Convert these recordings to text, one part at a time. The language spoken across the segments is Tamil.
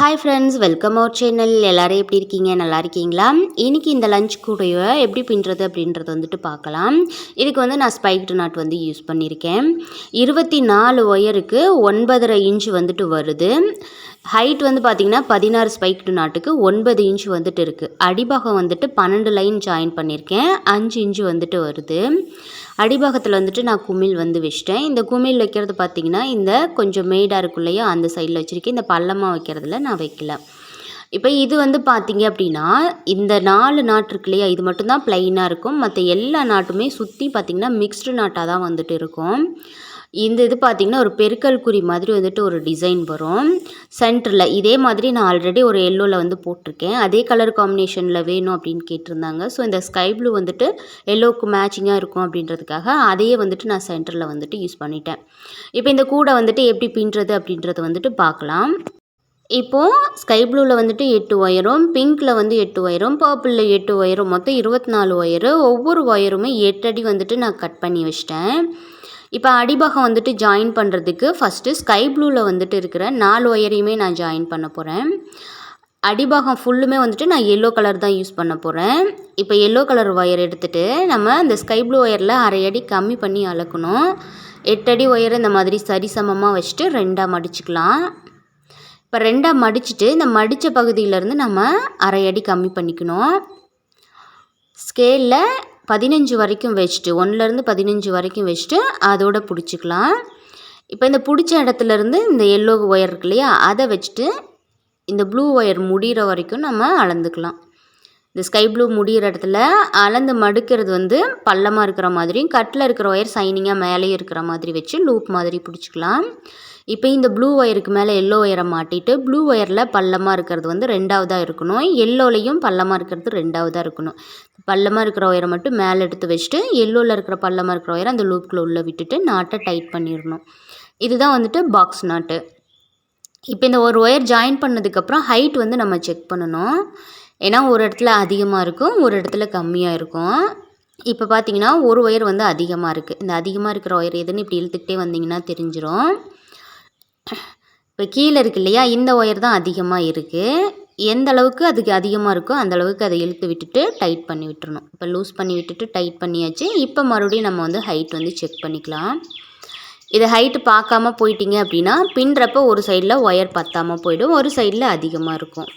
Hi friends welcome our channel எல்லோரும் எப்படி இருக்கீங்க? நல்லா இருக்கீங்களா? இன்றைக்கி இந்த லஞ்ச் கூடைய எப்படி பின்னுறது அப்படின்றத வந்துட்டு பார்க்கலாம். இதுக்கு வந்து நான் ஸ்பைக்டு நாட் வந்து யூஸ் பண்ணியிருக்கேன் இருபத்தி நாலு ஒயருக்கு ஒன்பதரை இன்ச் வந்துட்டு வருது. ஹைட் வந்து பார்த்திங்கன்னா பதினாறு ஸ்பைக்டு நாட்டுக்கு ஒன்பது இன்ச் வந்துட்டு இருக்குது அடிபாகம் வந்துட்டு பன்னெண்டு லைன் ஜாயின் பண்ணியிருக்கேன் அஞ்சு இன்ச்சு வந்துட்டு வருது. அடிபாகத்தில் வந்துட்டு நான் குமிழ் வந்து வச்சிட்டேன். இந்த குமிழ் வைக்கிறது பார்த்திங்கன்னா இந்த கொஞ்சம் மேடாக இருக்கும் இல்லையா அந்த சைடில் வச்சுருக்கேன். இந்த பள்ளமாக வைக்கிறதுல நான் வைக்கல. இப்போ இது வந்து பார்த்தீங்க அப்படின்னா இந்த நாலு நாட்டு இருக்கு இல்லையா இது மட்டும்தான் ப்ளைனாக இருக்கும். மற்ற எல்லா நாட்டுமே சுற்றி பார்த்திங்கன்னா மிக்ஸ்டு நாட்டாக தான் வந்துட்டு இருக்கும். இந்த இது பார்த்திங்கன்னா ஒரு பெருக்கல் குறி மாதிரி வந்துட்டு ஒரு டிசைன் வரும். சென்டரில் இதே மாதிரி நான் ஆல்ரெடி ஒரு எல்லோவில் வந்து போட்டிருக்கேன். அதே கலர் காம்பினேஷனில் வேணும் அப்படின்னு கேட்டிருந்தாங்க. ஸோ இந்த ஸ்கை ப்ளூ வந்துட்டு எல்லோவுக்கு மேட்சிங்காக இருக்கும் அப்படின்றதுக்காக அதையே வந்துட்டு நான் சென்டரில் வந்துட்டு யூஸ் பண்ணிட்டேன். இப்போ இந்த கூடை வந்துட்டு எப்படி பின்னுறது அப்படின்றத வந்துட்டு பார்க்கலாம். இப்போது ஸ்கை ப்ளூவில் வந்துட்டு எட்டு ஒயரும் பிங்க்கில் வந்து எட்டு ஒயரும் பர்பிளில் எட்டு ஒயரும் மொத்தம் இருபத்தி நாலு ஒயரு ஒவ்வொரு ஒயருமே எட்டு அடி வந்துட்டு நான் கட் பண்ணி வச்சிட்டேன். இப்போ அடிபாகம் வந்துட்டு ஜாயின் பண்ணுறதுக்கு ஃபஸ்ட்டு ஸ்கை ப்ளூவில் வந்துட்டு இருக்கிற நாலு ஒயரையுமே நான் ஜாயின் பண்ண போகிறேன் அடிபாகம் ஃபுல்லுமே வந்துட்டு நான் எல்லோ கலர் தான் யூஸ் பண்ண போகிறேன் இப்போ எல்லோ கலர் ஒயர் எடுத்துகிட்டு நம்ம இந்த ஸ்கை ப்ளூ ஒயரில் அரை அடி கம்மி பண்ணி அளக்கணும். எட்டடி அடி ஒயரை இந்த மாதிரி சரிசமமாக வச்சுட்டு ரெண்டாக மடிச்சுக்கலாம். இப்போ ரெண்டாக மடிச்சுட்டு இந்த மடித்த பகுதியிலேருந்து நம்ம அரை அடி கம்மி பண்ணிக்கணும். ஸ்கேலில் பதினஞ்சு வரைக்கும் வச்சுட்டு ஒன்றுலேருந்து பதினஞ்சு வரைக்கும் வச்சுட்டு அதோட பிடிச்சிக்கலாம். இப்போ இந்த பிடிச்ச இடத்துலேருந்து இந்த எல்லோ ஒயர் இருக்கு இல்லையா அதை வச்சுட்டு இந்த ப்ளூ ஒயர் முடிகிற வரைக்கும் நம்ம அளந்துக்கலாம். இந்த ஸ்கை ப்ளூ முடிகிற இடத்துல அளந்து மடுக்கிறது வந்து பள்ளமாக இருக்கிற மாதிரியும் கட்டில் இருக்கிற ஒயர் சைனிங்காக மேலேயும் இருக்கிற மாதிரி வச்சு லூப் மாதிரி பிடிச்சிக்கலாம். இப்போ இந்த ப்ளூ ஒயருக்கு மேலே எல்லோ ஒயரை மாட்டிட்டு ப்ளூ ஒயரில் பள்ளமாக இருக்கிறது வந்து ரெண்டாவதாக இருக்கணும். எல்லோலையும் பள்ளமாக இருக்கிறது ரெண்டாவதாக இருக்கணும். பள்ளமாக இருக்கிற ஒயரை மட்டும் மேலே எடுத்து வச்சுட்டு எல்லோவில் இருக்கிற பள்ளமாக இருக்கிற ஒயரை அந்த லூப்குள்ளே உள்ளே விட்டுட்டு நாட்டை டைட் பண்ணிடணும். இதுதான் வந்துட்டு பாக்ஸ் நாட்டு இப்போ இந்த ஒரு ஒயர் ஜாயின் பண்ணதுக்கப்புறம் ஹைட் வந்து நம்ம செக் பண்ணணும். ஏன்னா ஒரு இடத்துல அதிகமாக இருக்கும் ஒரு இடத்துல கம்மியாக இருக்கும். இப்போ பார்த்தீங்கன்னா ஒரு ஒயர் வந்து அதிகமாக இருக்குது இந்த அதிகமாக இருக்கிற ஒயர் எதுன்னு இப்படி இழுத்துக்கிட்டே வந்தீங்கன்னா தெரிஞ்சிடும் இப்போ கீழே இருக்கு இல்லையா? இந்த ஒயர் தான் அதிகமாக இருக்குது எந்த அளவுக்கு அதுக்கு அதிகமாக இருக்கோ அந்த அளவுக்கு அதை இழுத்து விட்டுட்டு டைட் பண்ணி விட்டுறணும். இப்போ லூஸ் பண்ணி விட்டுட்டு டைட் பண்ணியாச்சு. இப்போ மறுபடியும் நம்ம வந்து ஹைட் வந்து செக் பண்ணிக்கலாம். இதை ஹைட்டு பார்க்காம போயிட்டீங்க அப்படின்னா பின்றப்போ ஒரு சைடில் ஒயர் பத்தாமல் போயிடும். ஒரு சைடில் அதிகமாக இருக்கும்.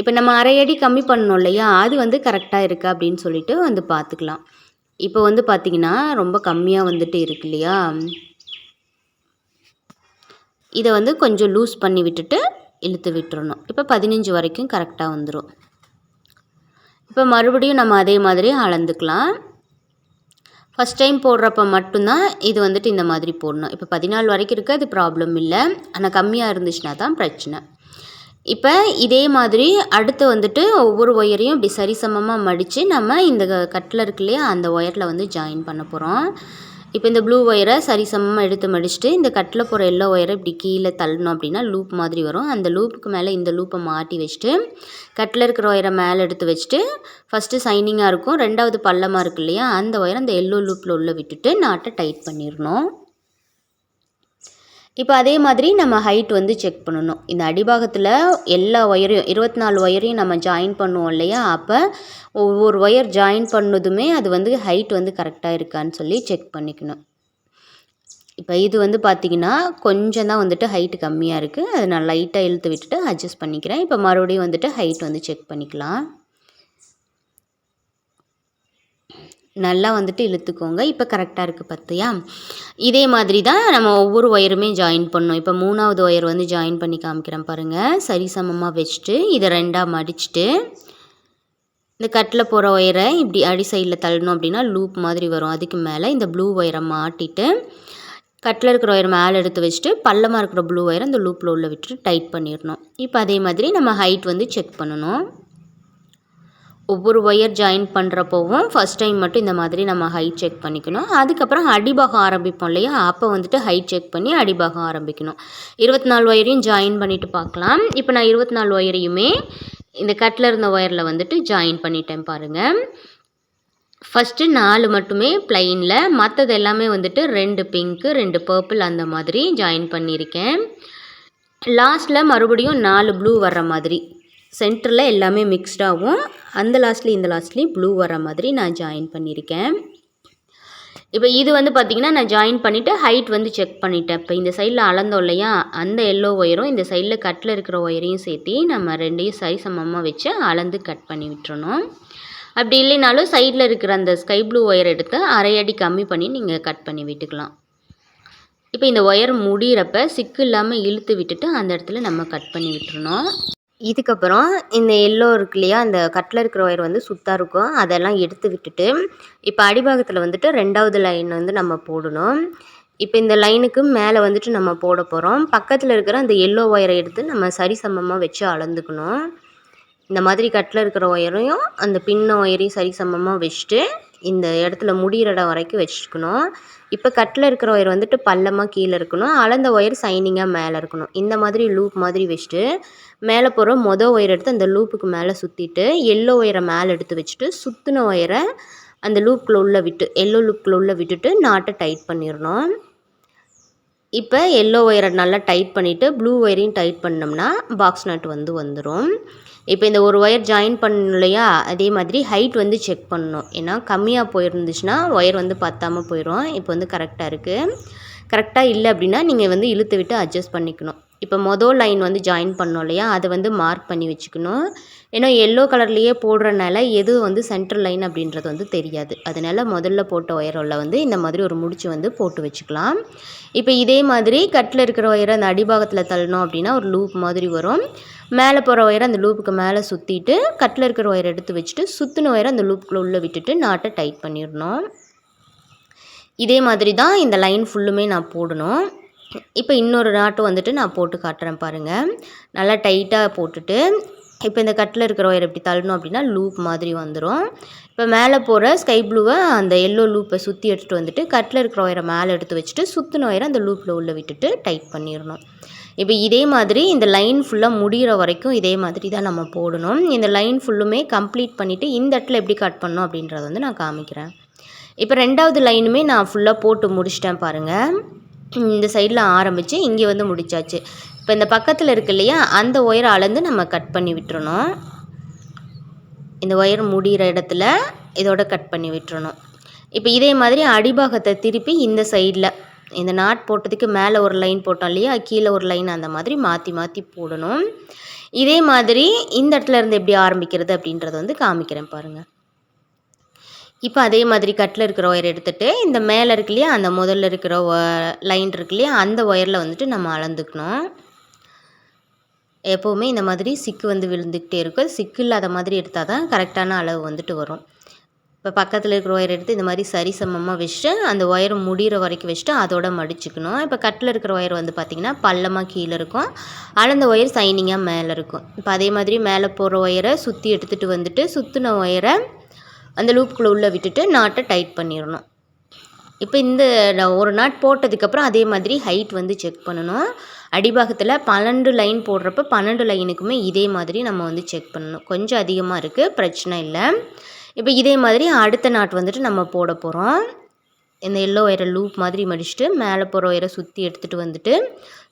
இப்போ நம்ம அரை அடி கம்மி பண்ணணும் இல்லையா? அது வந்து கரெக்டாக இருக்குது அப்படின்னு சொல்லிட்டு வந்து பார்த்துக்கலாம். இப்போ வந்து பார்த்திங்கன்னா ரொம்ப கம்மியாக வந்துட்டு இருக்கு இல்லையா? இதை வந்து கொஞ்சம் லூஸ் பண்ணி விட்டுட்டு இழுத்து விட்டுறணும். இப்போ பதினஞ்சு வரைக்கும் கரெக்டாக வந்துடும் இப்போ மறுபடியும் நம்ம அதே மாதிரி அளந்துக்கலாம். ஃபஸ்ட் டைம் போடுறப்ப மட்டும்தான் இது வந்துட்டு இந்த மாதிரி போடணும். இப்போ பதினாலு வரைக்கும் இருக்குது அது ப்ராப்ளம் இல்லை. ஆனால் கம்மியாக இருந்துச்சுன்னா தான் பிரச்சனை. இப்போ இதே மாதிரி அடுத்து வந்துட்டு ஒவ்வொரு ஒயரையும் இப்படி சரிசமமாக மடித்து நம்ம இந்த கட்டில் இருக்கு இல்லையா அந்த ஒயரில் வந்து ஜாயின் பண்ண போகிறோம் இப்போ இந்த ப்ளூ ஒயரை சரிசமமாக எடுத்து மடிச்சுட்டு இந்த கட்டில் போகிற எல்லோ ஒயரை இப்படி கீழே தள்ளணும் அப்படின்னா லூப் மாதிரி வரும். அந்த லூப்புக்கு மேலே இந்த லூப்பை மாட்டி வச்சுட்டு கட்டில் இருக்கிற ஒயரை மேலே எடுத்து வச்சுட்டு ஃபஸ்ட்டு சைனிங்காக இருக்கும். ரெண்டாவது பள்ளமாக இருக்கு இல்லையா? அந்த ஒயரை அந்த எல்லோ லூப்பில் உள்ளே விட்டுட்டு நாட்டை டைட் பண்ணிடணும். இப்போ அதே மாதிரி நம்ம ஹைட் வந்து செக் பண்ணணும். இந்த அடிபாகத்தில் எல்லா ஒயரையும் இருபத்தி நாலு ஒயரையும் நம்ம ஜாயின் பண்ணுவோம் இல்லையா? அப்போ ஒவ்வொரு ஒயர் ஜாயின் பண்ணதுமே அது வந்து ஹைட் வந்து கரெக்டாக இருக்கான்னு சொல்லி செக் பண்ணிக்கணும். இப்போ இது வந்து பார்த்திங்கன்னா கொஞ்சம் தான் வந்துட்டு ஹைட்டு கம்மியாக இருக்குது அதை நான் லைட்டாக இழுத்து விட்டுட்டு அட்ஜஸ்ட் பண்ணிக்கிறேன். இப்போ மறுபடியும் வந்துட்டு ஹைட் வந்து செக் பண்ணிக்கலாம். நல்லா வந்துட்டு இழுத்துக்கோங்க. இப்போ கரெக்டாக இருக்குது பார்த்தியா இதே மாதிரி தான் நம்ம ஒவ்வொரு ஒயருமே ஜாயின் பண்ணோம் இப்போ மூணாவது ஒயர் வந்து ஜாயின் பண்ணி காமிக்கிறேன் பாருங்கள் சரிசமமாக வச்சுட்டு இதை ரெண்டாக மடிச்சுட்டு இந்த கட்டில் போகிற ஒயரை இப்படி அடி சைடில் தள்ளணும் அப்படின்னா லூப் மாதிரி வரும். அதுக்கு மேலே இந்த ப்ளூ ஒயரை மாட்டிட்டு கட்டில் இருக்கிற ஒயர் மேலே எடுத்து வச்சுட்டு பள்ளமாக இருக்கிற ப்ளூ ஒயரை அந்த லூப்பில் உள்ள விட்டுட்டு டைட் பண்ணிடணும். இப்போ அதே மாதிரி நம்ம ஹைட் வந்து செக் பண்ணணும். ஒவ்வொரு ஒயர் ஜாயின் பண்ணுறப்போவும் ஃபஸ்ட் டைம் மட்டும் இந்த மாதிரி நம்ம ஹைட் செக் பண்ணிக்கணும். அதுக்கப்புறம் அடிபாகம் ஆரம்பிப்போம் இல்லையா? அப்போ வந்துட்டு ஹைட் செக் பண்ணி அடிபாகம் ஆரம்பிக்கணும். இருபத்தி நாலு ஒயரையும் ஜாயின் பண்ணிவிட்டு பார்க்கலாம். இப்போ நான் இருபத்தி நாலு ஒயரையுமே இந்த கட்டில் இருந்த ஒயரில் வந்துட்டு ஜாயின் பண்ணிட்டேன் பாருங்கள் ஃபஸ்ட்டு நாலு மட்டுமே ப்ளைனில் மற்றது எல்லாமே வந்துட்டு ரெண்டு பிங்க்கு ரெண்டு பர்பிள் அந்த மாதிரி ஜாயின் பண்ணியிருக்கேன். லாஸ்ட்டில் மறுபடியும் நாலு ப்ளூ வர்ற மாதிரி. சென்டரில் எல்லாமே மிக்ஸ்டாகவும் அந்த லாஸ்ட்லேயும் இந்த லாஸ்ட்லேயும் ப்ளூ வர மாதிரி நான் ஜாயின் பண்ணியிருக்கேன் இப்போ இது வந்து பார்த்திங்கன்னா நான் ஜாயின் பண்ணிவிட்டு ஹைட் வந்து செக் பண்ணிட்டேன். இப்போ இந்த சைடில் அளந்தோம் இல்லையா? அந்த எல்லோ ஒயரும் இந்த சைடில் கட்டில் இருக்கிற ஒயரையும் சேர்த்து நம்ம ரெண்டையும் சரி சமமாக வச்சு அளந்து கட் பண்ணி விட்டுறணும். அப்படி இல்லைனாலும் சைடில் இருக்கிற அந்த ஸ்கை ப்ளூ ஒயர் எடுத்து அரை அடி கம்மி பண்ணி நீங்கள் கட் பண்ணி விட்டுக்கலாம். இப்போ இந்த ஒயர் முடிகிறப்ப சிக்கு இல்லாமல் இழுத்து விட்டுட்டு அந்த இடத்துல நம்ம கட் பண்ணி விட்டுறணும். இதுக்கப்புறம் இந்த எல்லோ இருக்கு இல்லையா அந்த கட்டில் இருக்கிற ஒயர் வந்து சுத்தாக இருக்கும். அதெல்லாம் எடுத்து விட்டுட்டு இப்போ அடிபாகத்தில் வந்துட்டு ரெண்டாவது லைன் வந்து நம்ம போடணும். இப்போ இந்த லைனுக்கு மேலே வந்துட்டு நம்ம போட போகிறோம் பக்கத்தில் இருக்கிற அந்த எல்லோ ஒயரை எடுத்து நம்ம சரிசமமாக வச்சு அளந்துக்கணும். இந்த மாதிரி கட்டில் இருக்கிற ஒயரையும் அந்த பின்ன ஒயரையும் சரிசமமாக வச்சுட்டு இந்த இடத்துல முடிகிற இடம் வரைக்கும் வச்சுக்கணும். இப்போ கட்டில் இருக்கிற ஒயர் வந்துட்டு பள்ளமாக கீழே இருக்கணும். அளந்த ஒயர் சைனிங்காக மேலே இருக்கணும். இந்த மாதிரி லூப் மாதிரி வச்சுட்டு மேலே போகிற மொதல் ஒயர் எடுத்து அந்த லூப்புக்கு மேலே சுற்றிட்டு எல்லோ ஒயரை மேலே எடுத்து வச்சுட்டு சுற்றின ஒயரை அந்த லூப்பில் உள்ள விட்டு எல்லோ லூப்பில் உள்ள விட்டுட்டு நாட்டை டைட் பண்ணிடணும். இப்போ எல்லோ ஒயரை நல்லா டைட் பண்ணிவிட்டு ப்ளூ ஒயரையும் டைட் பண்ணோம்னா பாக்ஸ் நாட் வந்து வந்துடும் இப்போ இந்த ஒரு ஒயர் ஜாயின் பண்ணணும் இல்லையா அதே மாதிரி ஹைட் வந்து செக் பண்ணணும். ஏன்னா கம்மியாக போயிருந்துச்சுன்னா ஒயர் வந்து பத்தாமல் போயிடும் இப்போ வந்து கரெக்டாக இருக்குது கரெக்டாக இல்லை அப்படின்னா நீங்கள் வந்து இழுத்து விட்டு அட்ஜஸ்ட் பண்ணிக்கணும். இப்போ மொதல் லைன் வந்து ஜாயின் பண்ணோம் இல்லையா? அதை வந்து மார்க் பண்ணி வச்சுக்கணும். ஏன்னா எல்லோ கலர்லேயே போடுறனால எது வந்து சென்ட்ரல் லைன் அப்படின்றது வந்து தெரியாது. அதனால் முதல்ல போட்ட ஒயரில் வந்து இந்த மாதிரி ஒரு முடிச்சு வந்து போட்டு வச்சுக்கலாம். இப்போ இதே மாதிரி கட்டில் இருக்கிற ஒயரை அந்த அடிபாகத்தில் தள்ளணும் அப்படின்னா ஒரு லூப் மாதிரி வரும். மேலே போகிற ஒயரை அந்த லூப்புக்கு மேலே சுற்றிட்டு கட்டில் இருக்கிற ஒயரை எடுத்து வச்சுட்டு சுற்றின ஒயரை அந்த லூப்புக்குள்ளே உள்ளே விட்டுட்டு நாட்டை டைட் பண்ணிடணும். இதே மாதிரி தான் இந்த லைன் ஃபுல்லுமே நான் போடணும். இப்போ இன்னொரு நாட்டும் வந்துட்டு நான் போட்டு காட்டுறேன் பாருங்கள் நல்லா டைட்டாக போட்டுட்டு இப்போ இந்த கட்டில் இருக்கிற ஒயர் எப்படி தள்ளணும் அப்படின்னா லூப் மாதிரி வந்துடும். இப்போ மேலே போகிற ஸ்கை ப்ளூவை அந்த எல்லோ லூப்பை சுற்றி எடுத்துகிட்டு வந்துட்டு கட்டில் இருக்கிற ஒயரை மேலே எடுத்து வச்சுட்டு சுற்றின ஒயரை அந்த லூப்பில் உள்ளே விட்டுட்டு டைட் பண்ணிடணும். இப்போ இதே மாதிரி இந்த லைன் ஃபுல்லாக முடிகிற வரைக்கும் இதே மாதிரி தான் நம்ம போடணும். இந்த லைன் ஃபுல்லுமே கம்ப்ளீட் பண்ணிவிட்டு இந்த இடத்துல எப்படி கட் பண்ணணும் அப்படின்றத வந்து நான் காமிக்கிறேன். இப்போ ரெண்டாவது லைனுமே நான் ஃபுல்லாக போட்டு முடிச்சிட்டேன் பாருங்கள் இந்த சைடில் ஆரம்பித்து இங்கே வந்து முடிச்சாச்சு. இப்போ இந்த பக்கத்தில் இருக்கு இல்லையா அந்த ஒயரை அளந்து நம்ம கட் பண்ணி விட்டுறணும். இந்த ஒயர் முடிகிற இடத்துல இதோட கட் பண்ணி விட்டுறணும். இப்போ இதே மாதிரி அடிபாகத்தை திருப்பி இந்த சைடில் இந்த நாட் போட்டதுக்கு மேலே ஒரு லைன் போட்டோம் இல்லையா? கீழே ஒரு லைன் அந்த மாதிரி மாற்றி மாற்றி போடணும். இதே மாதிரி இந்த இடத்துல இருந்து எப்படி ஆரம்பிக்கிறது அப்படின்றத வந்து காமிக்கிறேன் பாருங்கள் இப்போ அதே மாதிரி கட்டில் இருக்கிற ஒயர் எடுத்துகிட்டு இந்த மேலே இருக்கு இல்லையா? அந்த முதல்ல இருக்கிற லைன் இருக்கு இல்லையா? அந்த ஒயரில் வந்துட்டு நம்ம அளந்துக்கணும். எப்போவுமே இந்த மாதிரி சிக்கு வந்து விழுந்துக்கிட்டே இருக்கும். சிக்கு இல்லாத மாதிரி எடுத்தால் தான் கரெக்டான அளவு வந்துட்டு வரும். இப்போ பக்கத்தில் இருக்கிற ஒயர் எடுத்து இந்த மாதிரி சரிசமமாக வச்சுட்டு அந்த ஒயர் முடிகிற வரைக்கும் வச்சுட்டு அதோட மடிச்சுக்கணும். இப்போ கட்டில் இருக்கிற ஒயர் வந்து பார்த்திங்கன்னா பள்ளமாக கீழே இருக்கும். அளந்த ஒயர் சைனிங்காக மேலே இருக்கும். இப்போ அதே மாதிரி மேலே போகிற ஒயரை சுற்றி எடுத்துகிட்டு வந்துட்டு சுற்றின ஒயரை அந்த லூப்புக்குள்ளே உள்ளே விட்டுட்டு நாட்டை டைட் பண்ணிடணும். இப்போ இந்த ஒரு நாட் போட்டதுக்கப்புறம் அதே மாதிரி ஹைட் வந்து செக் பண்ணணும். அடிபாகத்தில் பன்னெண்டு லைன் போடுறப்ப பன்னெண்டு லைனுக்குமே இதே மாதிரி நம்ம வந்து செக் பண்ணணும். கொஞ்சம் அதிகமாக இருக்குது பிரச்சனை இல்லை. இப்போ இதே மாதிரி அடுத்த நாட் வந்துட்டு நம்ம போட போகிறோம் இந்த எல்லோ ஒயரை லூப் மாதிரி மடிச்சுட்டு மேலே போகிற ஒயரை சுற்றி எடுத்துகிட்டு வந்துட்டு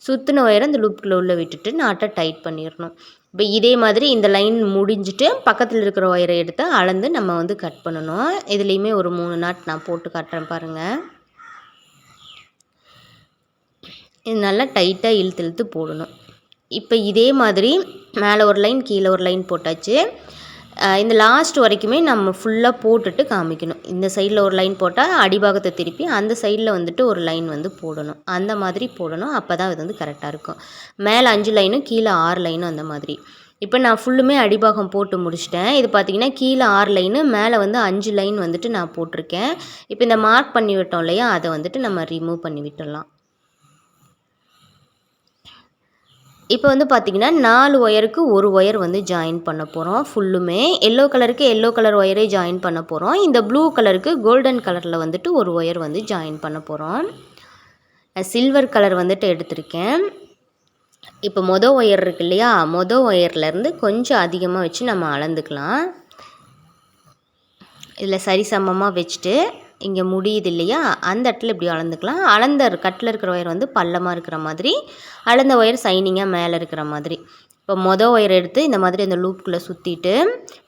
சுற்றின ஒயரை அந்த லூப்புக்குள்ளே உள்ளே விட்டுட்டு நாட்டை டைட் பண்ணிடணும். இப்போ இதே மாதிரி இந்த லைன் முடிஞ்சிட்டு பக்கத்தில் இருக்கிற ஒயரை எடுத்து அளந்து நம்ம வந்து கட் பண்ணணும். இதுலேயுமே ஒரு மூணு நாட் நான் போட்டு காட்டுறேன் பாருங்கள் இது நல்லா டைட்டாக இழுத்து இழுத்து போடணும். இப்போ இதே மாதிரி மேலே ஒரு லைன் கீழே ஒரு லைன் போட்டாச்சு. இந்த லாஸ்ட் வரைக்குமே நம்ம ஃபுல்லாக போட்டுட்டு காமிக்கணும். இந்த சைடில் ஒரு லைன் போட்டால் அடிபாகத்தை திருப்பி அந்த சைடில் வந்துட்டு ஒரு லைன் வந்து போடணும். அந்த மாதிரி போடணும். அப்போ தான் இது வந்து கரெக்டாக இருக்கும். மேலே அஞ்சு லைனும் கீழே ஆறு லைனும் அந்த மாதிரி. இப்போ நான் ஃபுல்லுமே அடிபாகம் போட்டு முடிச்சிட்டேன். இது பார்த்திங்கன்னா கீழே ஆறு லைனு மேலே வந்து அஞ்சு லைன் வந்துட்டு நான் போட்டிருக்கேன். இப்போ இந்த மார்க் பண்ணி விட்டோம் இல்லையா அதை வந்துட்டு நம்ம ரிமூவ் பண்ணி விட்டுடலாம். இப்போ வந்து பார்த்திங்கன்னா நாலு ஒயருக்கு ஒரு ஒயர் வந்து ஜாயின் பண்ண போகிறோம் ஃபுல்லுமே எல்லோ கலருக்கு எல்லோ கலர் ஒயரே ஜாயின் பண்ண போகிறோம் இந்த ப்ளூ கலருக்கு கோல்டன் கலரில் வந்துட்டு ஒரு ஒயர் வந்து ஜாயின் பண்ண போகிறோம் சில்வர் கலர் வந்துட்டு எடுத்திருக்கேன். இப்போ மொதல் ஒயர் இருக்கு இல்லையா? மொதல் ஒயர்லேருந்து கொஞ்சம் அதிகமாக வச்சு நம்ம அளந்துக்கலாம். இதில் சரிசமமாக வச்சுட்டு இங்கே முடியுது இல்லையா அந்த இடத்துல இப்படி அளந்துக்கலாம். அளந்த கட்டில் இருக்கிற ஒயர் வந்து பள்ளமாக இருக்கிற மாதிரி அளந்த ஒயர் சைனிங்காக மேலே இருக்கிற மாதிரி. இப்போ மொதல் ஒயரை எடுத்து இந்த மாதிரி அந்த லூப்புக்குள்ளே சுற்றிட்டு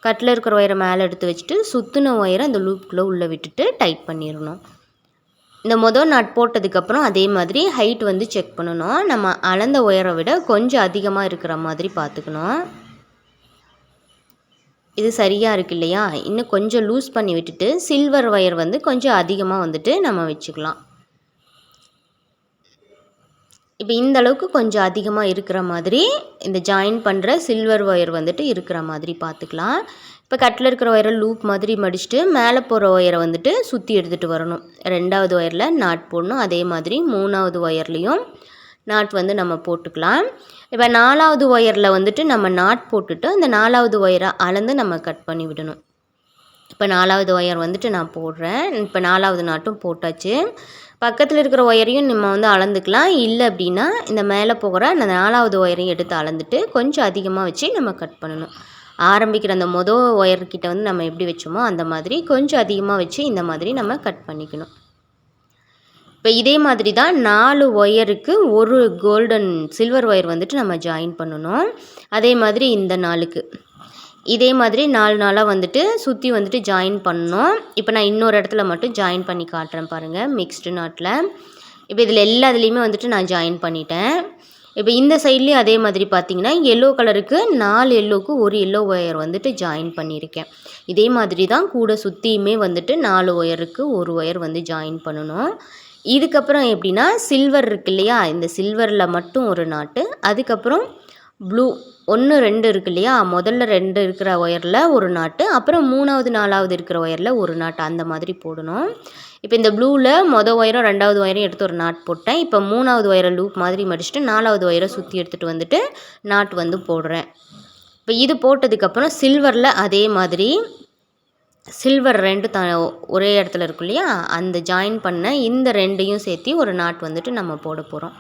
கட்டில் இருக்கிற ஒயரை மேலே எடுத்து வச்சுட்டு சுற்றின ஒயரை அந்த லூப்புக்குள்ளே உள்ளே விட்டுட்டு டைட் பண்ணிடணும் இந்த மொதல் நட் போட்டதுக்கப்புறம் அதே மாதிரி ஹைட் வந்து செக் பண்ணணும். நம்ம அளந்த ஒயரை விட கொஞ்சம் அதிகமாக இருக்கிற மாதிரி பார்த்துக்கணும் இது சரியாக இருக்கு இல்லையா? இன்னும் கொஞ்சம் லூஸ் பண்ணி விட்டுட்டு சில்வர் ஒயர் வந்து கொஞ்சம் அதிகமாக வந்துட்டு நம்ம வச்சுக்கலாம். இப்போ இந்த அளவுக்கு கொஞ்சம் அதிகமாக இருக்கிற மாதிரி இந்த ஜாயின் பண்ணுற சில்வர் ஒயர் வந்துட்டு இருக்கிற மாதிரி பார்த்துக்கலாம் இப்போ கட்டில் இருக்கிற ஒயரை லூப் மாதிரி மடிச்சுட்டு மேலே போகிற ஒயரை வந்துட்டு சுற்றி எடுத்துகிட்டு வரணும். ரெண்டாவது ஒயரில் நாட் போடணும். அதே மாதிரி மூணாவது ஒயர்லேயும் நாட் வந்து நம்ம போட்டுக்கலாம். இப்போ நாலாவது ஒயரில் வந்துட்டு நம்ம நாட் போட்டுட்டு அந்த நாலாவது ஒயரை அளந்து நம்ம கட் பண்ணி விடணும். இப்போ நாலாவது ஒயர் வந்துட்டு நான் போடுறேன். இப்போ நாலாவது நாட்டும் போட்டாச்சு. பக்கத்தில் இருக்கிற ஒயரையும் நம்ம வந்து அளந்துக்கலாம். இல்லை அப்படின்னா இந்த மேலே போகிற அந்த நாலாவது ஒயரையும் எடுத்து அளந்துட்டு கொஞ்சம் அதிகமாக வச்சு நம்ம கட் பண்ணணும். ஆரம்பிக்கிற அந்த மொதல் ஒயர்கிட்ட வந்து நம்ம எப்படி வச்சோமோ அந்த மாதிரி கொஞ்சம் அதிகமாக வச்சு இந்த மாதிரி நம்ம கட் பண்ணிக்கணும். இப்போ இதே மாதிரி தான் நாலு ஒயருக்கு ஒரு கோல்டன் சில்வர் ஒயர் வந்துட்டு நம்ம ஜாயின் பண்ணணும். அதே மாதிரி இந்த நாளுக்கு. இதே மாதிரி நாலு நாளாக வந்துட்டு சுற்றி வந்துட்டு ஜாயின் பண்ணணும் இப்போ நான் இன்னொரு இடத்துல மட்டும் ஜாயின் பண்ணி காட்டுறேன் பாருங்கள் மிக்ஸ்டு நாட்டில் இப்போ இதில் எல்லாத்துலேயுமே வந்துட்டு நான் ஜாயின் பண்ணிட்டேன். இப்போ இந்த சைட்லேயும் அதே மாதிரி பார்த்தீங்கன்னா எல்லோ கலருக்கு நாலு எல்லோவுக்கு ஒரு எல்லோ ஒயர் வந்துட்டு ஜாயின் பண்ணியிருக்கேன். இதே மாதிரி தான் கூட சுற்றியுமே வந்துட்டு நாலு ஒயருக்கு ஒரு ஒயர் வந்து ஜாயின் பண்ணணும். இதுக்கப்புறம் எப்படின்னா சில்வர் இருக்கு இல்லையா? இந்த சில்வரில் மட்டும் ஒரு நாட்டு. அதுக்கப்புறம் ப்ளூ ஒன்று ரெண்டு இருக்கு இல்லையா? முதல்ல ரெண்டு இருக்கிற ஒயரில் ஒரு நாட்டு. அப்புறம் மூணாவது நாலாவது இருக்கிற ஒயரில் ஒரு நாட்டு. அந்த மாதிரி போடணும். இப்போ இந்த ப்ளூவில் மொதல் ஒயரும் ரெண்டாவது ஒயரும் எடுத்து ஒரு நாட் போட்டேன். இப்போ மூணாவது ஒயரை லூப் மாதிரி மடிச்சுட்டு நாலாவது ஒயரை சுற்றி எடுத்துகிட்டு வந்துட்டு நாட் வந்து போடுறேன். இப்போ இது போட்டதுக்கப்புறம் சில்வரில் அதே மாதிரி சில்வர் ரெண்டு த ஒரே இடத்துல இருக்கும் இல்லையா? அந்த ஜாயின் பண்ண இந்த ரெண்டையும் சேர்த்து ஒரு நாட் வந்துட்டு நம்ம போட போகிறோம்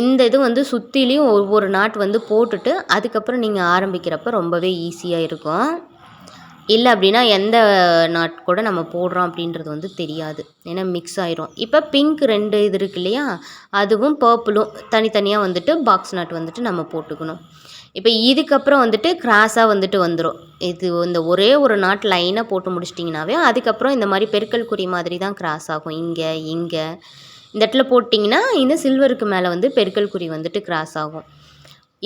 இந்த இது வந்து சுற்றிலையும் ஒவ்வொரு நாட் வந்து போட்டுட்டு அதுக்கப்புறம் நீங்கள் ஆரம்பிக்கிறப்ப ரொம்பவே ஈஸியாக இருக்கும். இல்லை அப்படின்னா எந்த நாட் கூட நம்ம போடுறோம் அப்படின்றது வந்து தெரியாது. ஏன்னா மிக்ஸ் ஆயிரும். இப்போ பிங்க் ரெண்டு இது இருக்கு இல்லையா? அதுவும் பர்பிளும் தனித்தனியாக வந்துட்டு பாக்ஸ் நாட் வந்துட்டு நம்ம போட்டுக்கணும். இப்போ இதுக்கப்புறம் வந்துட்டு கிராஸாக வந்துட்டு வந்துடும் இது இந்த ஒரே ஒரு நாட் லைனாக போட்டு முடிச்சிட்டிங்கனாவே அதுக்கப்புறம் இந்த மாதிரி பெருக்கல் குறி மாதிரி தான் கிராஸ் ஆகும். இங்கே இங்கே. இந்த இடத்துல போட்டிங்கன்னா இந்த சில்வருக்கு மேலே வந்து பெருக்கல் குறி வந்துட்டு கிராஸ் ஆகும்.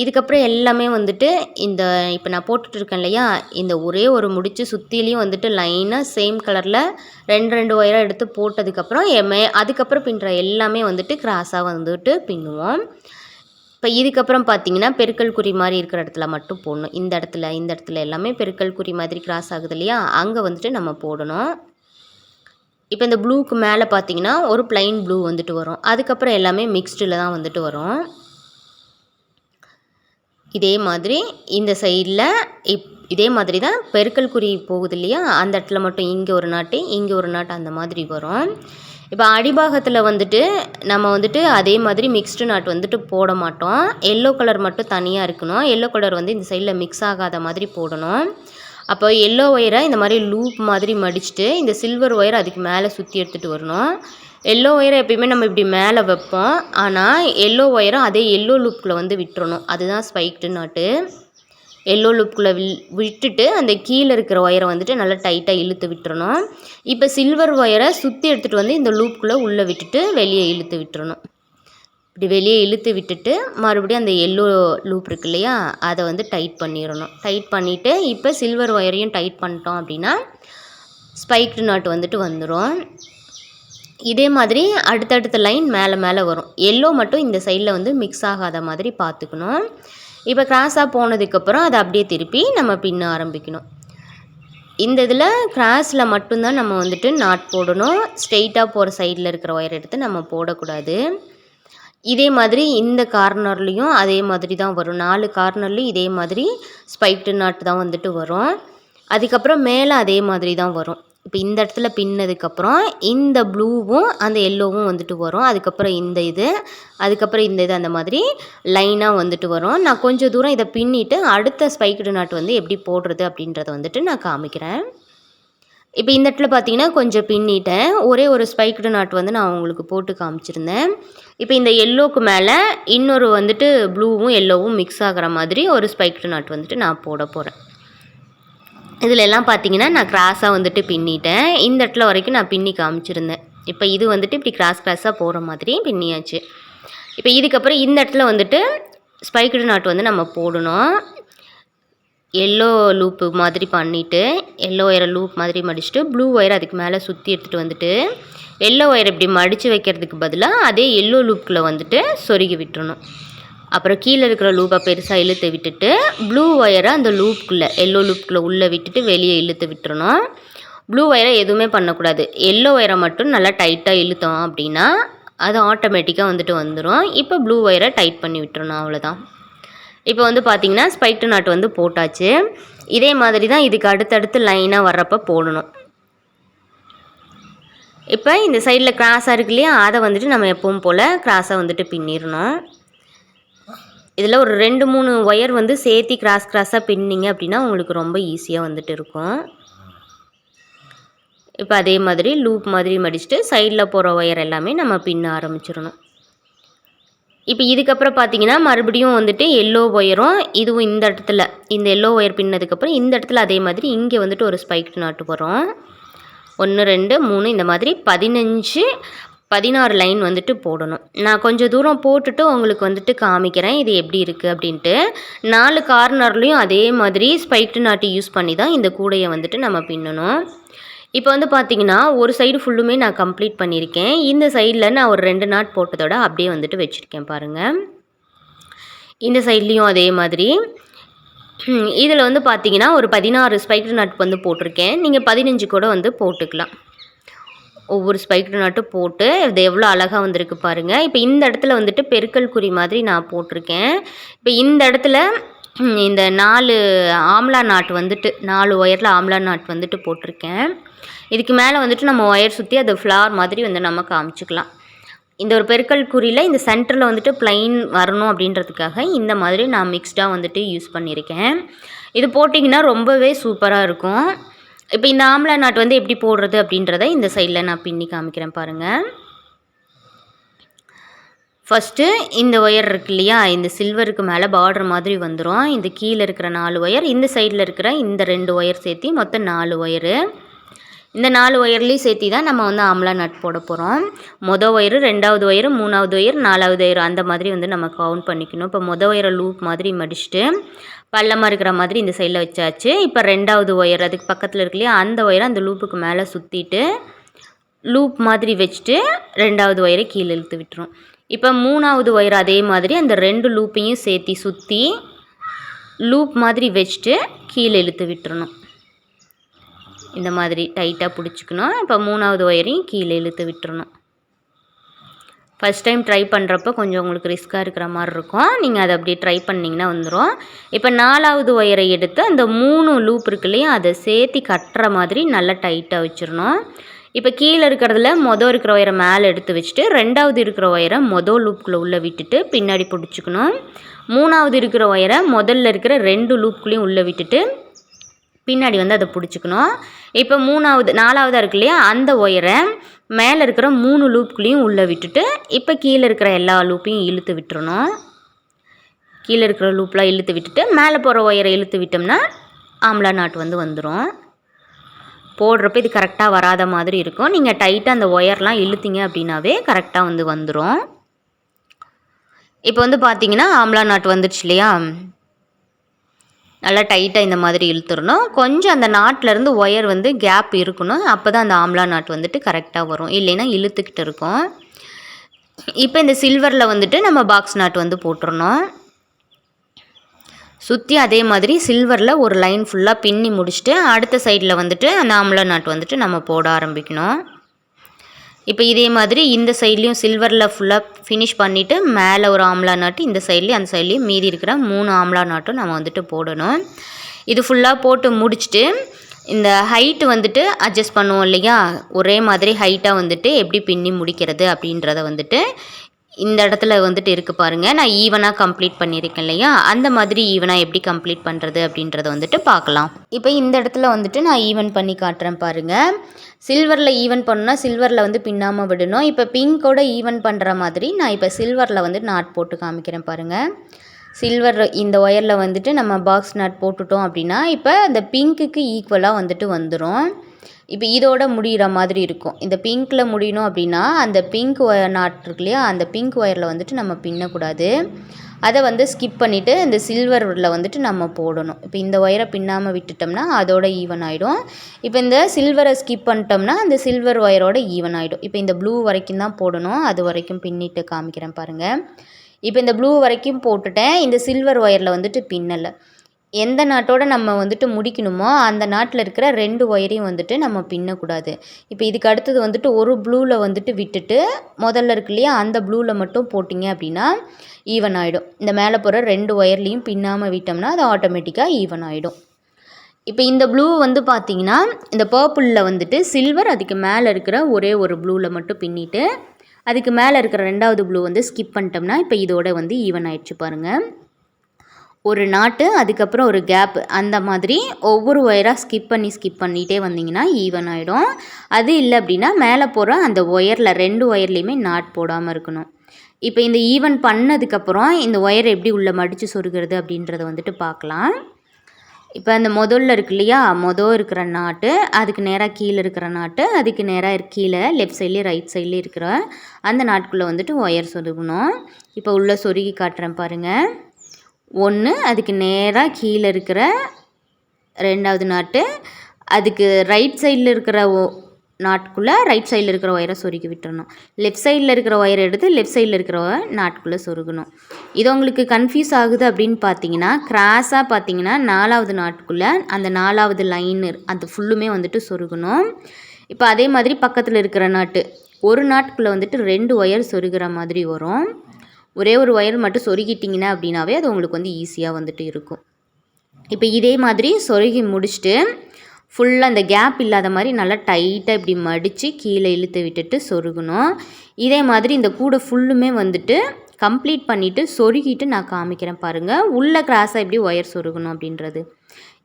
இதுக்கப்புறம் எல்லாமே வந்துட்டு இந்த இப்போ நான் போட்டுட்ருக்கேன் இல்லையா? இந்த ஒரே ஒரு முடிச்சு சுற்றிலையும் வந்துட்டு லைனாக சேம் கலரில் ரெண்டு ரெண்டு ஒயராக எடுத்து போட்டதுக்கப்புறம் எமே அதுக்கப்புறம் பின்னுற எல்லாமே வந்துட்டு கிராஸாக வந்துட்டு பின்னுவோம். இப்போ இதுக்கப்புறம் பார்த்தீங்கன்னா பெருக்கல் குறி மாதிரி இருக்கிற இடத்துல மட்டும் போடணும். இந்த இடத்துல இந்த இடத்துல எல்லாமே பெருக்கல் குறி மாதிரி கிராஸ் ஆகுது இல்லையா? அங்கே வந்துட்டு நம்ம போடணும். இப்போ இந்த ப்ளூக்கு மேலே பார்த்தீங்கன்னா ஒரு ப்ளைன் ப்ளூ வந்துட்டு வரும். அதுக்கப்புறம் எல்லாமே மிக்ஸ்டில் தான் வந்துட்டு வரும். இதே மாதிரி இந்த சைடில் இப் இதே மாதிரி தான் பெருக்கல் குறி போகுது இல்லையா? அந்த இடத்துல மட்டும் இங்கே ஒரு நாட்டு இங்கே ஒரு நாட்டு அந்த மாதிரி வரும். இப்போ அடிபாகத்தில் வந்துட்டு நம்ம வந்துட்டு அதே மாதிரி மிக்ஸ்டு நாட் வந்துட்டு போட மாட்டோம். எல்லோ கலர் மட்டும் தனியாக இருக்கணும். எல்லோ கலர் வந்து இந்த சைடில் மிக்ஸ் ஆகாத மாதிரி போடணும். அப்போ எல்லோ ஒயரை இந்த மாதிரி லூப் மாதிரி மடிச்சுட்டு இந்த சில்வர் ஒயர் அதுக்கு மேலே சுற்றி எடுத்துகிட்டு வரணும். எல்லோ ஒயரை எப்பயுமே நம்ம இப்படி மேலே வைப்போம். ஆனால் எல்லோ ஒயரை அதே எல்லோ லூப்பில் வந்து விட்டுறணும். அதுதான் ஸ்பைக்டு நாட்டு எல்லோ லூப்புக்குள்ளே வில் விட்டுட்டு அந்த கீழே இருக்கிற ஒயரை வந்துட்டு நல்லா டைட்டாக இழுத்து விட்டுறணும். இப்போ சில்வர் ஒயரை சுற்றி எடுத்துகிட்டு வந்து இந்த லூப்புக்குள்ளே உள்ளே விட்டுட்டு வெளியே இழுத்து விட்டுறணும். இப்படி வெளியே இழுத்து விட்டுட்டு மறுபடியும் அந்த எல்லோ லூப் இருக்கு இல்லையா அதை வந்து டைட் பண்ணிடணும். டைட் பண்ணிவிட்டு இப்போ சில்வர் ஒயரையும் டைட் பண்ணிட்டோம் அப்படின்னா ஸ்பைக்டு நாட் வந்துட்டு வந்துடும் இதே மாதிரி அடுத்தடுத்த லைன் மேலே மேலே வரும். எல்லோ மட்டும் இந்த சைடில் வந்து மிக்ஸ் ஆகாத மாதிரி பார்த்துக்கணும். இப்போ கிராஸாக போனதுக்கப்புறம் அதை அப்படியே திருப்பி நம்ம பின்ன ஆரம்பிக்கணும். இந்த இதில் கிராஸில் மட்டும்தான் நம்ம வந்துட்டு நாட் போடணும். ஸ்ட்ரெயிட்டாக போகிற சைடில் இருக்கிற ஒயர் எடுத்து நம்ம போடக்கூடாது. இதே மாதிரி இந்த கார்னர்லேயும் அதே மாதிரி தான் வரும். நாலு கார்னர்லேயும் இதே மாதிரி ஸ்பைக்டு நாட்டு தான் வந்துட்டு வரும். அதுக்கப்புறம் மேலே அதே மாதிரி தான் வரும். இப்போ இந்த இடத்துல பின்னதுக்கப்புறம் இந்த ப்ளூவும் அந்த எல்லோவும் வந்துட்டு வரும். அதுக்கப்புறம் இந்த இது அதுக்கப்புறம் இந்த இது அந்த மாதிரி லைனாக வந்துட்டு வரும். நான் கொஞ்சம் தூரம் இதை பின்னிட்டு அடுத்த ஸ்பைக்கடு நாட் வந்து எப்படி போடுறது அப்படின்றத வந்துட்டு நான் காமிக்கிறேன். இப்போ இந்த இடத்துல பார்த்தீங்கன்னா கொஞ்சம் பின்னிட்டேன். ஒரே ஒரு ஸ்பைக்டு நாட் வந்து நான் உங்களுக்கு போட்டு காமிச்சிருந்தேன். இப்போ இந்த எல்லோவுக்கு மேலே இன்னொரு வந்துட்டு ப்ளூவும் எல்லோவும் மிக்ஸ் ஆகிற மாதிரி ஒரு ஸ்பைக்டு நாட் வந்துட்டு நான் போட போகிறேன் இதில் எல்லாம் பார்த்தீங்கன்னா நான் கிராஸாக வந்துட்டு பின்னிட்டேன். இந்த இடத்துல வரைக்கும் நான் பின்னி காமிச்சிருந்தேன். இப்போ இது வந்துட்டு இப்படி கிராஸ் கிராஸாக போகிற மாதிரி பின்னியாச்சு. இப்போ இதுக்கப்புறம் இந்த இடத்துல வந்துட்டு ஸ்பைக்கடு நாட் வந்து நம்ம போடணும். எல்லோ லூப்பு மாதிரி பண்ணிவிட்டு எல்லோ ஒயரை லூப் மாதிரி மடிச்சுட்டு ப்ளூ ஒயர் அதுக்கு மேலே சுற்றி எடுத்துகிட்டு வந்துட்டு எல்லோ ஒயர் இப்படி மடித்து வைக்கிறதுக்கு பதிலாக அதே எல்லோ லூப்பில் வந்துட்டு சொருகி விட்டுறணும். அப்புறம் கீழே இருக்கிற லூப்பை பெருசாக இழுத்து விட்டுட்டு ப்ளூ ஒயரை அந்த லூப்குள்ளே எல்லோ லூப்குள்ளே உள்ளே விட்டுட்டு வெளியே இழுத்து விட்டுறணும். ப்ளூ ஒயரை எதுவுமே பண்ணக்கூடாது. எல்லோ ஒயரை மட்டும் நல்லா டைட்டாக இழுத்தோம் அப்படின்னா அது ஆட்டோமேட்டிக்காக வந்துட்டு வந்துடும் இப்போ ப்ளூ ஒயரை டைட் பண்ணி விட்டுறணும் அவ்வளோதான் இப்போ வந்து பார்த்திங்கன்னா ஸ்பைக்டு நாட் வந்து போட்டாச்சு. இதே மாதிரி தான் இதுக்கு அடுத்தடுத்து லைனாக வர்றப்போ போடணும். இப்போ இந்த சைடில் கிராஸாக இருக்கு இல்லையா அதை வந்துட்டு நம்ம எப்பவும் போல் கிராஸாக வந்துட்டு பின்னிடணும். இதில் ஒரு ரெண்டு மூணு ஒயர் வந்து சேர்த்தி கிராஸ் கிராஸாக பின்னிங்க அப்படின்னா உங்களுக்கு ரொம்ப ஈஸியாக வந்துட்டு இருக்கும். இப்போ அதே மாதிரி லூப் மாதிரி மடிச்சுட்டு சைடில் போகிற ஒயர் எல்லாமே நம்ம பின்ன ஆரம்பிச்சிடணும். இப்போ இதுக்கப்புறம் பார்த்தீங்கன்னா மறுபடியும் வந்துட்டு எல்லோ ஒயரும் இதுவும் இந்த இடத்துல இந்த எல்லோ ஒயர் பின்னதுக்கப்புறம் இந்த இடத்துல அதே மாதிரி இங்கே வந்துட்டு ஒரு ஸ்பைக் நாட்டு வரும் ஒன்று ரெண்டு மூணு இந்த மாதிரி பதினஞ்சு பதினாறு லைன் வந்துட்டு போடணும். நான் கொஞ்சம் தூரம் போட்டுட்டு உங்களுக்கு வந்துட்டு காமிக்கிறேன். இது எப்படி இருக்குது அப்படின்ட்டு. நாலு கார்னர்லேயும் அதே மாதிரி ஸ்பைக்டு நாட்டு யூஸ் பண்ணி தான் இந்த கூடையை வந்துட்டு நம்ம பின்னணும். இப்போ வந்து பார்த்தீங்கன்னா ஒரு சைடு ஃபுல்லுமே நான் கம்ப்ளீட் பண்ணியிருக்கேன். இந்த சைடில் நான் ஒரு ரெண்டு நாட் போட்டதோட அப்படியே வந்துட்டு வச்சுருக்கேன் பாருங்கள் இந்த சைட்லேயும் அதே மாதிரி. இதில் வந்து பார்த்தீங்கன்னா ஒரு பதினாறு ஸ்பைக்கர் நாட் வந்து போட்டிருக்கேன். நீங்கள் பதினஞ்சு கூட வந்து போட்டுக்கலாம். ஒவ்வொரு ஸ்பைக்கர் நட்டும் போட்டு இது எவ்வளோ அழகாக வந்திருக்கு பாருங்கள் இப்போ இந்த இடத்துல வந்துட்டு பெருக்கல் குறி மாதிரி நான் போட்டிருக்கேன். இப்போ இந்த இடத்துல இந்த நாலு ஆம்லா நாட் வந்துட்டு நாலு ஒயரில் ஆம்லா நாட் வந்துட்டு போட்டிருக்கேன். இதுக்கு மேலே வந்துட்டு நம்ம ஒயர் சுற்றி அது ஃப்ளார் மாதிரி வந்து நம்ம காமிச்சிக்கலாம். இந்த ஒரு பெருக்கல் குறியில் இந்த சென்டரில் வந்துட்டு ப்ளைன் வரணும் அப்படின்றதுக்காக இந்த மாதிரி நான் மிக்ஸ்டாக வந்துட்டு யூஸ் பண்ணியிருக்கேன். இது போட்டிங்கன்னா ரொம்பவே சூப்பராக இருக்கும். இப்போ இந்த ஆம்லா நாட் வந்து எப்படி போடுறது அப்படின்றத இந்த சைடில் நான் பின்னி காமிக்கிறேன் பாருங்கள் ஃபஸ்ட்டு இந்த ஒயர் இருக்கு இல்லையா? இந்த சில்வருக்கு மேலே பார்டர் மாதிரி வந்துடும் இந்த கீழே இருக்கிற நாலு ஒயர் இந்த சைடில் இருக்கிற இந்த ரெண்டு ஒயர் சேர்த்தி மொத்தம் நாலு ஒயரு இந்த நாலு ஒயர்லேயும் சேர்த்தி தான் நம்ம வந்து ஆம்லா நட் போட போகிறோம் மொதல் ஒயரு ரெண்டாவது ஒயரு மூணாவது ஒயர் நாலாவது ஒயர் அந்த மாதிரி வந்து நம்ம கவுண்ட் பண்ணிக்கணும். இப்போ மொதல் ஒயரை லூப் மாதிரி மடிச்சுட்டு பள்ளமாக இருக்கிற மாதிரி இந்த சைடில் வச்சாச்சு. இப்போ ரெண்டாவது ஒயர் அதுக்கு பக்கத்தில் இருக்கு இல்லையா? அந்த ஒயரை அந்த லூப்புக்கு மேலே சுற்றிட்டு லூப் மாதிரி வச்சுட்டு ரெண்டாவது ஒயரை கீழே இழுத்து விட்டுரும். இப்போ மூணாவது ஒயர் அதே மாதிரி அந்த ரெண்டு லூப்பையும் சேர்த்தி சுற்றி லூப் மாதிரி வச்சுட்டு கீழே இழுத்து விட்டுறணும். இந்த மாதிரி டைட்டாக பிடிச்சிக்கணும். இப்போ மூணாவது ஒயரையும் கீழே இழுத்து விட்டுறணும். ஃபஸ்ட் டைம் ட்ரை பண்ணுறப்ப கொஞ்சம் உங்களுக்கு ரிஸ்க்காக இருக்கிற மாதிரி இருக்கும். நீங்கள் அதை அப்படியே ட்ரை பண்ணிங்கன்னா வந்துடும் இப்போ நாலாவது ஒயரை எடுத்து அந்த மூணு லூப் இருக்கு இல்லையா அதை சேர்த்தி கட்டுற மாதிரி நல்லா டைட்டாக வச்சிடணும். இப்போ கீழே இருக்கிறதுல மொதல் இருக்கிற ஒயரை மேலே எடுத்து வச்சுட்டு ரெண்டாவது இருக்கிற ஒயரை மொதல் லூப்புக்குள்ளே உள்ளே விட்டுட்டு பின்னாடி பிடிச்சிக்கணும். மூணாவது இருக்கிற ஒயரை முதல்ல இருக்கிற ரெண்டு லூப்புக்குள்ளேயும் உள்ளே விட்டுட்டு பின்னாடி வந்து அதை பிடிச்சிக்கணும். இப்போ மூணாவது நாலாவதாக இருக்கு இல்லையா அந்த ஒயரை மேலே இருக்கிற மூணு லூப்புக்குள்ளேயும் உள்ளே விட்டுட்டு இப்போ கீழே இருக்கிற எல்லா லூப்பையும் இழுத்து விட்டுறணும். கீழே இருக்கிற லூப்லாம் இழுத்து விட்டுட்டு மேலே போகிற ஒயரை இழுத்து விட்டோம்னா ஆம்லா நாட்டு வந்து வந்துடும் போடுறப்ப இது கரெக்டாக வராத மாதிரி இருக்கும். நீங்கள் டைட்டாக அந்த ஒயர்லாம் இழுத்திங்க அப்படின்னாவே கரெக்டாக வந்து வந்துடும் இப்போ வந்து பார்த்தீங்கன்னா ஆம்லா நாட்டு வந்துடுச்சு இல்லையா? நல்லா டைட்டாக இந்த மாதிரி இழுத்துடணும். கொஞ்சம் அந்த நாட்டிலேருந்து ஒயர் வந்து கேப் இருக்கணும். அப்போ தான் அந்த ஆம்லா நாட் வந்துட்டு கரெக்டாக வரும். இல்லைன்னா இழுத்துக்கிட்டு இருக்கும். இப்போ இந்த சில்வரில் வந்துட்டு நம்ம பாக்ஸ் நாட் வந்து போட்டுருணும் சுற்றி அதே மாதிரி சில்வரில் ஒரு லைன் ஃபுல்லாக பின்னி முடிச்சுட்டு அடுத்த சைடில் வந்துட்டு அந்த ஆம்லா நாட் வந்துட்டு நம்ம போட ஆரம்பிக்கணும். இப்போ இதே மாதிரி இந்த சைட்லேயும் சில்வரில் ஃபுல்லாக ஃபினிஷ் பண்ணிவிட்டு மேலே ஒரு ஆம்லா நாட்டு இந்த சைட்லேயும் அந்த சைட்லேயும் மீதி இருக்கிற மூணு ஆம்லா நாட்டும் நம்ம வந்துட்டு போடணும். இது ஃபுல்லாக போட்டு முடிச்சுட்டு இந்த ஹைட்டு வந்துட்டு அட்ஜஸ்ட் பண்ணுவோம் இல்லையா? ஒரே மாதிரி ஹைட்டாக வந்துட்டு எப்படி பின்னி முடிக்கிறது அப்படின்றத வந்துட்டு இந்த இடத்துல வந்துட்டு இருக்குது பாருங்கள் நான் ஈவனாக கம்ப்ளீட் பண்ணியிருக்கேன் இல்லையா? அந்த மாதிரி ஈவனாக எப்படி கம்ப்ளீட் பண்ணுறது அப்படின்றத வந்துட்டு பார்க்கலாம். இப்போ இந்த இடத்துல வந்துட்டு நான் ஈவன் பண்ணி காட்டுறேன் பாருங்கள் சில்வரில் ஈவன் பண்ணணும்னா சில்வரில் வந்து பின்னாமல் விடணும். இப்போ பிங்கோட ஈவன் பண்ணுற மாதிரி நான் இப்போ சில்வரில் வந்து நாட் போட்டு காமிக்கிறேன் பாருங்கள் சில்வர் இந்த ஒயரில் வந்துட்டு நம்ம பாக்ஸ் நாட் போட்டுட்டோம் அப்படின்னா இப்போ அந்த பிங்க்குக்கு ஈக்குவலாக வந்துட்டு வந்துடும் இப்போ இதோட முடிகிற மாதிரி இருக்கும். இந்த பிங்க்கில் முடியணும் அப்படின்னா அந்த பிங்க் ஒயர் நாட் இருக்கு இல்லையா? அந்த பிங்க் ஒயரில் வந்துட்டு நம்ம பின்னக்கூடாது. அதை வந்து ஸ்கிப் பண்ணிவிட்டு இந்த சில்வரில் வந்துட்டு நம்ம போடணும். இப்போ இந்த ஒயரை பின்னாமல் விட்டுட்டோம்னா அதோட ஈவன் ஆகிடும் இப்போ இந்த சில்வரை ஸ்கிப் பண்ணிட்டோம்னா அந்த சில்வர் ஒயரோட ஈவன் ஆகிடும் இப்போ இந்த ப்ளூ வரைக்கும் தான் போடணும். அது வரைக்கும் பின்னிட்டு காமிக்கிறேன் பாருங்கள் இப்போ இந்த ப்ளூ வரைக்கும் போட்டுட்டேன். இந்த சில்வர் ஒயரில் வந்துட்டு பின்னலை. எந்த நாட்டோட நம்ம வந்துட்டு முடிக்கணுமோ அந்த நாட்டில் இருக்கிற ரெண்டு ஒயரையும் வந்துட்டு நம்ம பின்னக்கூடாது. இப்போ இதுக்கு அடுத்தது வந்துட்டு ஒரு ப்ளூவில் வந்துட்டு விட்டுட்டு முதல்ல இருக்கு இல்லையா அந்த ப்ளூவில் மட்டும் போட்டிங்க அப்படின்னா ஈவன் ஆகிடும் இந்த மேலே போகிற ரெண்டு ஒயர்லேயும் பின்னாமல் விட்டோம்னா அது ஆட்டோமேட்டிக்காக ஈவன் ஆகிடும் இப்போ இந்த ப்ளூ வந்து பார்த்தீங்கன்னா இந்த பர்பிளில் வந்துட்டு சில்வர் அதுக்கு மேலே இருக்கிற ஒரே ஒரு ப்ளூவில் மட்டும் பின்னிட்டு அதுக்கு மேலே இருக்கிற ரெண்டாவது ப்ளூ வந்து ஸ்கிப் பண்ணிட்டோம்னா இப்போ இதோட வந்து ஈவன் ஆயிடுச்சு பாருங்கள் ஒரு நாட்டு அதுக்கப்புறம் ஒரு கேப் அந்த மாதிரி ஒவ்வொரு ஒயராக ஸ்கிப் பண்ணி ஸ்கிப் பண்ணிகிட்டே வந்தீங்கன்னா ஈவன் ஆகிடும் அது இல்லை அப்படின்னா மேலே போகிற அந்த ஒயரில் ரெண்டு ஒயர்லேயுமே நாட் போடாமல் இருக்கணும். இப்போ இந்த ஈவன் பண்ணதுக்கப்புறம் இந்த ஒயர் எப்படி உள்ளே மடித்து சொருகிறது அப்படின்றத வந்துட்டு பார்க்கலாம். இப்போ அந்த முதல்ல இருக்கு இல்லையா? மொதல் இருக்கிற நாட்டு அதுக்கு நேராக கீழே இருக்கிற நாட்டு அதுக்கு நேராக கீழே லெஃப்ட் சைட்லேயும் ரைட் சைட்லேயும் இருக்கிற அந்த நாட்டுக்குள்ளே வந்துட்டு ஒயர் சொருகணும். இப்போ உள்ளே சொருகி காட்டுறேன் பாருங்கள் ஒன்று அதுக்கு நேராக கீழே இருக்கிற ரெண்டாவது நாட்டு அதுக்கு ரைட் சைடில் இருக்கிற ஓ நாட்குள்ளே ரைட் சைடில் இருக்கிற ஒயரை சொருகி விட்டுறணும். லெஃப்ட் சைடில் இருக்கிற ஒயரை எடுத்து லெஃப்ட் சைடில் இருக்கிற நாட்குள்ளே சொருகணும். இது உங்களுக்கு கன்ஃபியூஸ் ஆகுது அப்படின்னு பார்த்தீங்கன்னா கிராஸாக பார்த்தீங்கன்னா நாலாவது நாட்டுக்குள்ளே அந்த நாலாவது லைன் அது ஃபுல்லுமே வந்துட்டு சொருகணும். இப்போ அதே மாதிரி பக்கத்தில் இருக்கிற நாட்டு ஒரு நாட்டுக்குள்ளே வந்துட்டு ரெண்டு ஒயர் சொருகிற மாதிரி வரும். ஒரே ஒரு ஒயர் மட்டும் சொருகிட்டிங்கன்னா அப்படின்னாவே அது உங்களுக்கு வந்து ஈஸியாக வந்துட்டு இருக்கும். இப்போ இதே மாதிரி சொருகி முடிச்சுட்டு ஃபுல்லாக அந்த கேப் இல்லாத மாதிரி நல்லா டைட்டாக இப்படி மடித்து கீழே இழுத்து விட்டுட்டு சொருகணும். இதே மாதிரி இந்த கூடை ஃபுல்லுமே வந்துட்டு கம்ப்ளீட் பண்ணிவிட்டு சொருகிட்டு நான் காமிக்கிறேன் பாருங்கள் உள்ளே கிராஸாக எப்படி ஒயர் சொருகணும் அப்படின்றது.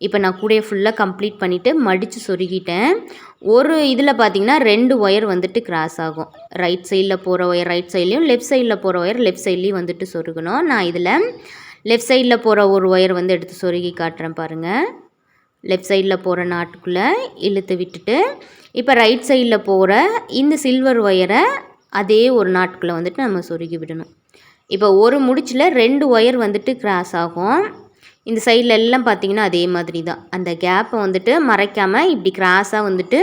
இப்போ நான் கூடையை ஃபுல்லாக கம்ப்ளீட் பண்ணிவிட்டு மடித்து சொருகிட்டேன். ஒரு இதில் பார்த்தீங்கன்னா ரெண்டு ஒயர் வந்துட்டு கிராஸ் ஆகும். ரைட் சைடில் போகிற ஒயர் ரைட் சைட்லேயும் லெஃப்ட் சைடில் போகிற ஒயர் லெஃப்ட் சைட்லேயும் வந்துட்டு சொருகணும். நான் இதில் லெஃப்ட் சைடில் போகிற ஒரு ஒயர் வந்து எடுத்து சொருகி காட்டுறேன் பாருங்கள் லெஃப்ட் சைடில் போகிற நாட்டுக்குள்ளே இழுத்து விட்டுட்டு இப்போ ரைட் சைடில் போகிற இந்த சில்வர் ஒயரை அதே ஒரு நாட்டுக்குள்ளே வந்துட்டு நம்ம சொருகி விடணும். இப்போ ஒரு முடிச்சில் ரெண்டு ஒயர் வந்துட்டு கிராஸ் ஆகும். இந்த சைடில் எல்லாம் பார்த்தீங்கன்னா அதே மாதிரி தான். அந்த கேப்பை வந்துட்டு மறைக்காமல் இப்படி கிராஸாக வந்துட்டு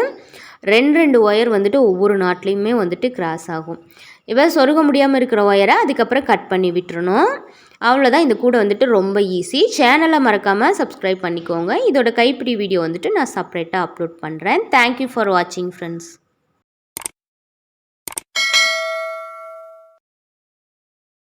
ரெண்டு ரெண்டு ஒயர் வந்துட்டு ஒவ்வொரு நாட்லேயுமே வந்துட்டு கிராஸ் ஆகும். இப்போ சொருக முடியாமல் இருக்கிற ஒயரை அதுக்கப்புறம் கட் பண்ணி விட்டுறணும். அவ்வளோதான் இந்த கூட வந்துட்டு ரொம்ப ஈஸி சேனலை மறக்காமல் சப்ஸ்கிரைப் பண்ணிக்கோங்க. இதோட கைப்பிடி வீடியோ வந்துட்டு நான் செப்ரேட்டாக அப்லோட் பண்ணுறேன் தேங்க்யூ ஃபார் வாட்சிங் ஃப்ரெண்ட்ஸ்